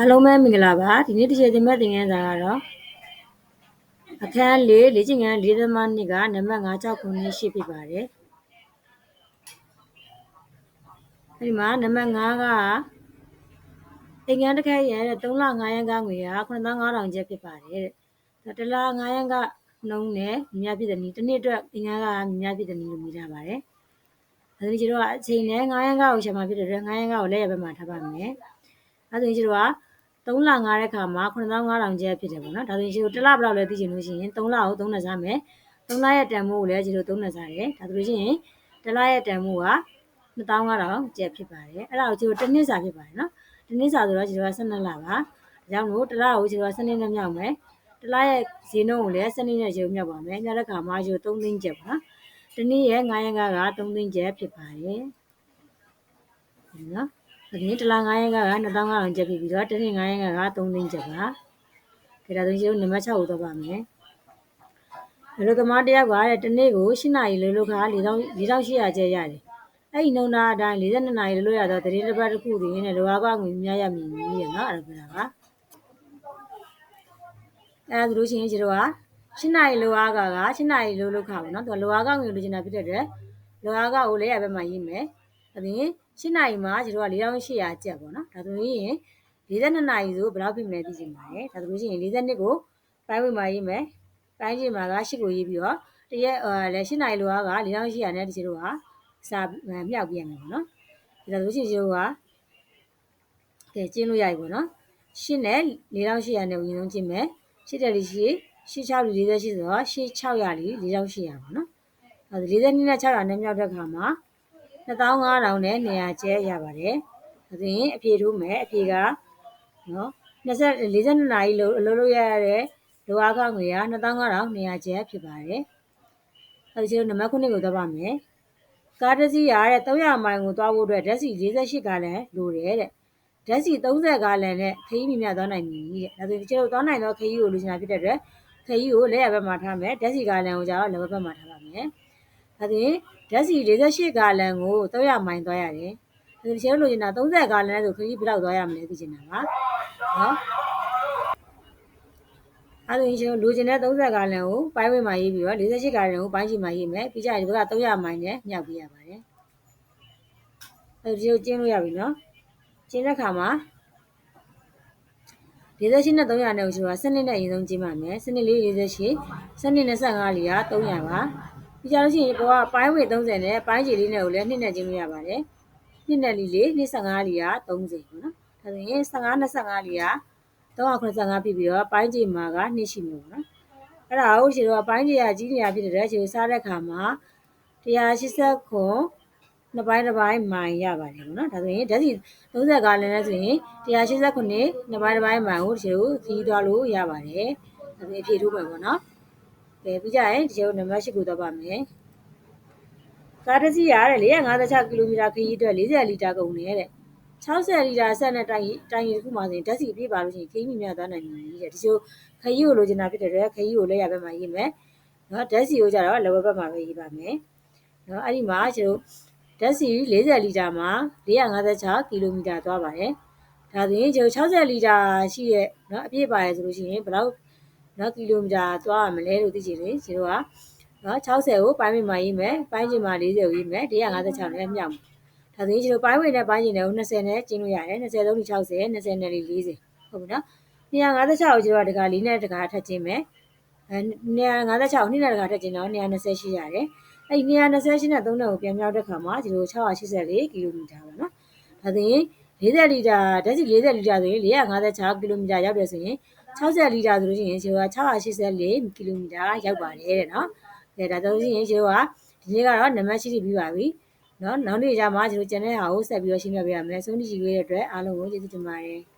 အားလုံးပဲမင်္ဂလာပါဒီနေ့တစ်ချက်သင်မဲ့သင်ခန်းစာကတော့အခန်း၄လေ့ကျင့်ခန်း၄သမ2ကနံပါတ်969ရှိဖြစ်ပါတယ်အဲဒီမှာနံပါတ်5ကသင်ခန်းတစ်ခါရတဲ့3လ9ရန်ကငွေက9500ကျပ်ဖြစ်ပါတယ်တဲ့တလား9ရန်ကနှုံးနဲ့မြတ်ပြည်တဲ့နီးတစ်နှစ်အတွက်သင်ခန်းကမြတ်ပြည်တဲ့နီးလို့မြင်ထားပါတယ်အဲဒီကျတော့အချိန်နဲ့9ရန်ကကိုရှာမှာဖြစ်တဲ့အတွက်9ရန်ကကိုလက်ရဘက်မှာထားပါမယ်အဲဒါဆိုရင်ကျတော့ 3လငားတဲ့ခါမှာ9500ကျပ်ဖြစ်တယ်ပေါ့နော်ဒါဆိုရင်ကျတို့တစ်လဘယ်လောက်လဲသိချင်လို့ရှိရင်3လကို3နဲ့စားမယ်3လရဲ့တန်ဖိုးကိုလည်းကျတို့3နဲ့စားတယ်ဒါဆိုလို့ရှိရင်တစ်လရဲ့တန်ဖိုးက2500ကျပ်ဖြစ်ပါတယ်အဲ့ဒါကိုကျတို့တစ်နှစ်စာဖြစ်ပါတယ်နော်တစ်နှစ်စာဆိုတော့ကျတို့က12လပါဒါကြောင့်မို့တစ်လကိုကျတို့က12နဲ့မြောက်မယ်တစ်လရဲ့ဈေးနှုန်းကိုလည်း12နဲ့ကျတို့မြောက်ပါမယ်မြောက်တဲ့ခါမှာကျတို့3သိန်းကျပ်ပါနော်တစ်နှစ်ရဲ့9ရက်ကက3သိန်းကျပ်ဖြစ်ပါတယ်နော်။ ဒီနေ့တလား9ရက်က2500ကျပ်ဖြစ်ပြီးတော့တနေ့9ရက်က3သိန်းကျပ်ပါ။ဒါဒါဆိုရင်နံပါတ်6ကိုတော့ပါမယ်။ဘယ်လိုသမားတယောက်ကတဲ့တနေ့ကို8နာရီလို့လို့ခါ4800ကျပ်ရတယ်။အဲ့ဒီနှုံသားအတိုင်း42နာရီလို့လို့ရတော့တရေတစ်ပတ်တစ်ခုတည်းနဲ့လောကငွေများရမည်ကြီးရနော်အဲ့ဒါပြောတာပါ။အဲ့ဒါဆိုလို့ရှိရင်ကျတော့8နာရီလောကက8နာရီလို့လို့ခါပါနော်။သူလောကငွေလိုချင်တာဖြစ်တဲ့အတွက်လောကကိုလည်းရဘက်မှာရေးမယ်။အပြင် 8နာရီမှာကျတော့4800ကျပ်ပေါ့နော်ဒါဆိုရင်42နာရီဆိုဘယ်လောက်ဖြစ်မလဲသိချင်ပါတယ်ဒါဆိုလို့ရှိရင်42ကိုပိုင်းဝေးမှာရေးမယ်ပိုင်းချိန်မှာက8ကိုရေးပြီးတော့တရက်လဲ8နာရီလောက4800နဲ့ဒီကျတော့ကစာမြောက်ပြရမယ်ပေါ့နော်ဒါဆိုလို့ရှိရင်ကျတော့ကကဲကျင်းလို့ရပြီပေါ့နော်8နဲ့4800နဲ့ဝင်ဆုံးကျင်းမယ်8တက်လီရှိ86လီ48ဆိုတော့8600လီ4800ပေါ့နော်အဲ42နဲ့600နဲ့မြောက်တဲ့ခါမှာ 2500နဲ့200ကျဲရပါတယ်။ဒါဆိုရင်အဖြေထိုးမယ်အဖြေကနော်20 42နာရီလို့အလုပ်လုပ်ရတဲ့လိုအားကငွေက2500ကျဲဖြစ်ပါတယ်။အဲဒီကျတော့နံပါတ်9ကိုသွားပါမယ်။ကားတစ်စီးရတဲ့300မိုင်ကိုသွားဖို့အတွက်ဓာတ်စီ48ကားလန်လိုတယ်တဲ့။ဓာတ်စီ30ကားလန်နဲ့ခရီးမြမြသွားနိုင်ပြီတဲ့။ဒါဆိုကျတော့သွားနိုင်တော့ခရီးကိုလိုချင်တာဖြစ်တဲ့အတွက်ခရီးကိုလက်ရဘက်မှာထားမယ်။ဓာတ်စီကားလန်ကိုကျတော့လက်ဘက်မှာထားပါမယ်။ ဒါဆိုရင်ဓာတ်စီ48ဂါလန်ကို300မိုင်သွားရတယ်။ဒါဆိုလိုချင်တာ30ဂါလန်ဆိုခရီးဘယ်လောက်သွားရမလဲသိချင်တာပါ။နော်။အဲဒါရင်လိုချင်တဲ့30ဂါလန်ကိုပိုင်းဝေးမှာရေးပြီးတော့48ဂါလန်ကိုပိုင်းချီမှာရေးမယ်။ပြီးကြရင်ဒီဘက်က300မိုင်နဲ့မြောက်ပြရပါတယ်။အဲဒီကိုကျင်းလို့ရပြီနော်။ကျင်းတဲ့ခါမှာ48နဲ့300နဲ့ဆိုတာစနစ်နဲ့အရင်ဆုံးကျင်းပါမယ်။စနစ်လေး48စနစ်နဲ့15လေးက300ပါ။ ဒီကြလို့ရှိရင်ကိုကပိုင်းဝေ30နဲ့ပိုင်းခြေလေးနဲ့ကိုလည်းနှစ်နဲ့ကျင်းလို့ရပါတယ်နှစ်နဲ့လီလေးနှစ်15လီက30ပေါ့နော်ဒါဆိုရင်15 25လီက385ဖြစ်ပြီးတော့ပိုင်းခြေမှာကနှစ်ရှိမှာပေါ့နော်အဲ့ဒါကိုရှင်တို့ကပိုင်းခြေကကြီးနေရဖြစ်တဲ့ရှင်စားတဲ့ခါမှာ180ခွန်နှစ်ပိုင်းတစ်ပိုင်းမိုင်ရပါတယ်ပေါ့နော်ဒါဆိုရင်ဓာတ်စီ30ကားလင်းလဲဆိုရင်180ခုနှစ်နှစ်ပိုင်းတစ်ပိုင်းမိုင်ကိုဒီလိုသီးသွားလို့ရပါတယ်ဒါဆိုအဖြေထိုးမယ်ပေါ့နော် ကဲပြီးကြရင်ဒီရုပ်နံပါတ်8ကိုတော့ပါမယ်ကားတစ်စီးရတယ်456ကီလိုမီတာခရီးအတွက်40လီတာကုန်နေတဲ့60လီတာဆက်နဲ့တိုင်တိုင်ရီတစ်ခုမှဆိုရင်ဓာတ်စီပြေးပါလို့ရှိရင်ခရီးမြမြသွားနိုင်တယ်တဲ့ဒီလိုခရီးကိုလိုချင်တာဖြစ်တဲ့အတွက်ခရီးကိုလက်ရဘက်မှာရေးမယ်နော်ဓာတ်စီကိုကြတော့လက်ဝဲဘက်မှာပဲရေးပါမယ်နော်အဲ့ဒီမှာကျွန်တော်ဓာတ်စီ40လီတာမှာ456ကီလိုမီတာသွားပါတယ်ဒါဆိုရင်ကျွန်တော်60လီတာရှိရဲ့နော်အပြည့်ပါတယ်ဆိုလို့ရှိရင်ဘယ်လောက် နော်ကီလိုမီတာသွားရမလဲလို့သိချင်တယ်ကျွန်တော်ကနော်60ကိုပိုင်းမိမှာရေးမယ်ပိုင်းချင်မှာ40ကိုရေးမယ်156နဲ့မြောက်မယ်ဒါဆိုရင်ကျွန်တော်ပိုင်းဝင်နဲ့ပိုင်းချင်တယ်ကို20နဲ့ကျင်းလို့ရတယ်20 3 60 20နဲ့40ဟုတ်ပြီနော်256ကိုကျွန်တော်တကားလေးနဲ့တကားထပ်ကျင်းမယ်အဲ256နှစ်နဲ့တကားထပ်ကျင်းတော့220ရှိရတယ်အဲ့ဒီ228နဲ့3နဲ့ကိုပြန်မြောက်တဲ့ခါမှာကျွန်တော်684ကီလိုမီတာပါနော်ဒါဆိုရင်40လီတာဓာတ်ဆီ40လီတာဆိုရင်456ကီလိုမီတာရောက်တယ်ဆိုရင် 60လီတာဆိုလို့ရှိရင်ကျွန်တော်က684ကီလိုမီတာရောက်ပါတယ်တဲ့နော်။ဒါဒါဆိုရင်ကျွန်တော်ကဒီနေ့ကတော့နံပါတ်ရှိပြီးပါပြီ။နော်နောက်နေ့ကျမှကျွန်တော်ကျန်တဲ့ဟာကိုဆက်ပြီးတော့ရှင်းပြပေးရမယ်။ဆုံးဖြတ်ကြည့်ရတဲ့အတွက်အားလုံးကိုကျေးဇူးတင်ပါတယ်။